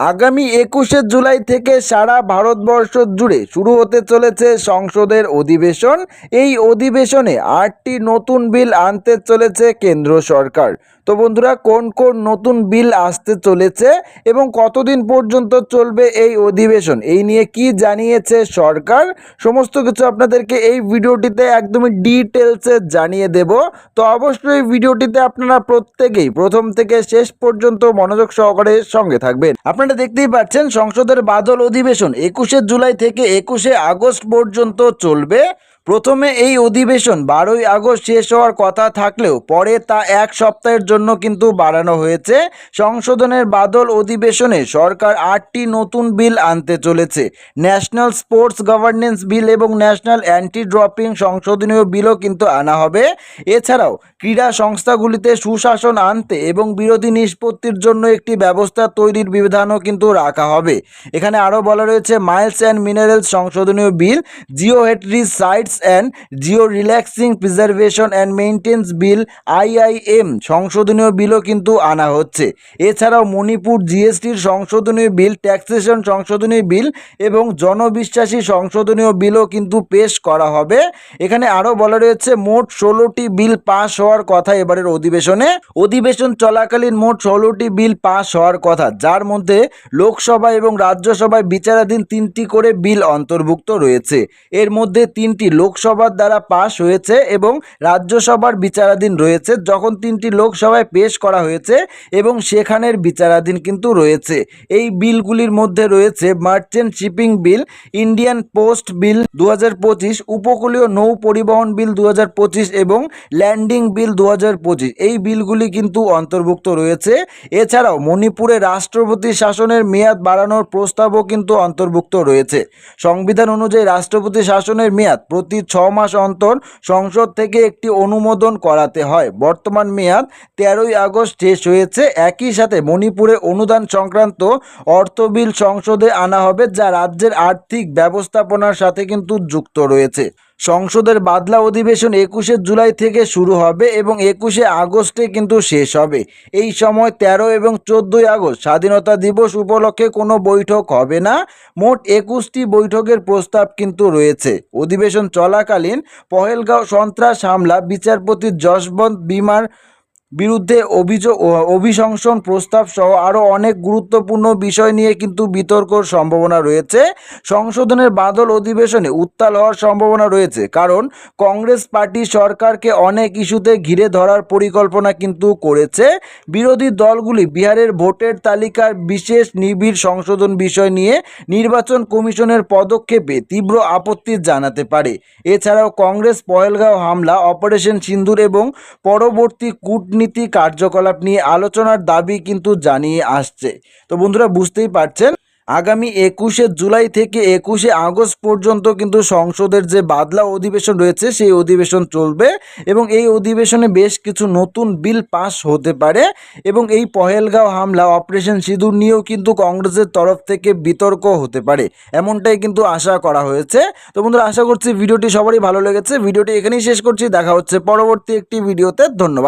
আগামী একুশে জুলাই থেকে সারা ভারতবর্ষ জুড়ে শুরু হতে চলেছে সংসদের অধিবেশন। এই অধিবেশনে আটটি নতুন বিল আনতে চলেছে কেন্দ্র সরকার। তো বন্ধুরা, কোন কোন নতুন বিল আসতে চলেছে এবং কতদিন পর্যন্ত চলবে এই অধিবেশন, এই নিয়ে কি জানিয়েছে সরকার, সমস্ত কিছু আপনাদেরকে এই ভিডিওটিতে একদমই ডিটেলসে জানিয়ে দেব। তো অবশ্যই ভিডিওটিতে আপনারা প্রত্যেকেই প্রথম থেকে শেষ পর্যন্ত মনোযোগ সহকারে সঙ্গে থাকবেন। আপনারা দেখতেই পাচ্ছেন সংসদের বাদল অধিবেশন একুশে জুলাই থেকে একুশে আগস্ট পর্যন্ত চলবে। প্রথমে এই অধিবেশন বারোই আগস্ট শেষ হওয়ার কথা থাকলেও পরে তা এক সপ্তাহের জন্য কিন্তু বাড়ানো হয়েছে। সংশোধনের বাদল অধিবেশনে সরকার আটটি নতুন বিল আনতে চলেছে। ন্যাশনাল স্পোর্টস গভর্নেন্স বিল এবং ন্যাশনাল অ্যান্টি ড্রপিং সংশোধনীয় বিলও কিন্তু আনা হবে। এছাড়াও ক্রীড়া সংস্থাগুলিতে সুশাসন আনতে এবং বিরোধী নিষ্পত্তির জন্য একটি ব্যবস্থা তৈরির বিধানও কিন্তু রাখা হবে। এখানে আরও বলা রয়েছে, মাইলস অ্যান্ড মিনারেলস সংশোধনীয় bill geo হেটরিজ sites and geo relics preservation and maintenance bill IIM সংশোধনীয় বিলও কিন্তু আনা হচ্ছে। এছাড়াও মণিপুর জিএসটির সংশোধনীয় বিল ট্যাক্সেশন সংশোধনীয় বিল এবং জনবিশ্বাসী সংশোধনীয় বিলও কিন্তু পেশ করা হবে। এখানে আরও বলা রয়েছে, মোট ষোলোটি বিল পাস হওয়ার কথা এবারের অধিবেশনে। অধিবেশন চলাকালীন মোট ষোলোটি বিল পাস হওয়ার কথা, যার মধ্যে লোকসভা এবং রাজ্যসভায় বিচারাধীন তিনটি করে বিল অন্তর্ভুক্ত রয়েছে। এর মধ্যে তিনটি লোকসভার দ্বারা পাশ হয়েছে এবং রাজ্যসভার বিচারাধীন রয়েছে, যখন তিনটি লোকসভায় পেশ করা হয়েছে এবং সেখানের বিচারাধীন কিন্তু রয়েছে। এই বিলগুলির মধ্যে রয়েছে merchant shipping bill, Indian post bill দু হাজার পঁচিশ, উপকূলীয় নৌ পরিবহন বিল দু হাজার পঁচিশ এবং ল্যান্ডিং বিল দু হাজার পঁচিশ। এই বিলগুলি কিন্তু অন্তর্ভুক্ত রয়েছে। এছাড়াও মণিপুরে রাষ্ট্রপতি শাসনের মেয়াদ বাড়ানোর প্রস্তাবও কিন্তু অন্তর্ভুক্ত রয়েছে। সংবিধান অনুযায়ী রাষ্ট্রপতি শাসনের মেয়াদ প্রতি ছ মাস অন্তর সংসদ থেকে একটি অনুমোদন করাতে হয়। বর্তমান মেয়াদ তেরোই আগস্ট শেষ হয়েছে। একই সাথে মণিপুরে অনুদান সংক্রান্ত অর্থ বিল সংসদে আনা হবে, যা রাজ্যের আর্থিক ব্যবস্থাপনার সাথে কিন্তু যুক্ত রয়েছে। সংসদের বাদলা অধিবেশন একুশে জুলাই থেকে শুরু হবে এবং একুশে আগস্টে কিন্তু শেষ হবে। এই সময় তেরো এবং চোদ্দোই আগস্ট স্বাধীনতা দিবস উপলক্ষে কোনো বৈঠক হবে না। মোট একুশটি বৈঠকের প্রস্তাব কিন্তু রয়েছে। অধিবেশন চলাকালীন পহেলগাঁও সন্ত্রাস হামলা, বিচারপতি যশবন্ত বিমার বিরুদ্ধে অভিযোগ অভিশংসন প্রস্তাব সহ আরও অনেক গুরুত্বপূর্ণ বিষয় নিয়ে কিন্তু বিতর্কর সম্ভাবনা রয়েছে। সংশোধনের বাদল অধিবেশনে উত্তাল হওয়ার সম্ভাবনা রয়েছে, কারণ কংগ্রেস পার্টি সরকারকে অনেক ইস্যুতে ঘিরে ধরার পরিকল্পনা কিন্তু করেছে। বিরোধী দলগুলি বিহারের ভোটের তালিকার বিশেষ নিবিড় সংশোধন বিষয় নিয়ে নির্বাচন কমিশনের পদক্ষেপে তীব্র আপত্তি জানাতে পারে। এছাড়াও কংগ্রেস পহেলগাঁও হামলা, অপারেশন সিন্দুর এবং পরবর্তী কূটনীতি কার্যকলাপ নিয়ে আলোচনার দাবি কিন্তু জানিয়ে আসছে। তো বন্ধুরা, বুঝতেই পারছেন, আগামী একুশে জুলাই থেকে একুশে আগস্ট পর্যন্ত কিন্তু সংসদের যে বাদলা অধিবেশন রয়েছে, সেই অধিবেশন চলবে এবং এই অধিবেশনে বেশ কিছু নতুন বিল পাস হতে পারে এবং এই পহেলগাঁও হামলা, অপারেশন সিঁদুর নিয়েও কিন্তু কংগ্রেসের তরফ থেকে বিতর্ক হতে পারে, এমনটাই কিন্তু আশা করা হয়েছে। তো বন্ধুরা, আশা করছি ভিডিওটি সবারই ভালো লেগেছে। ভিডিওটি এখানেই শেষ করছি। দেখা হচ্ছে পরবর্তী একটি ভিডিওতে। ধন্যবাদ।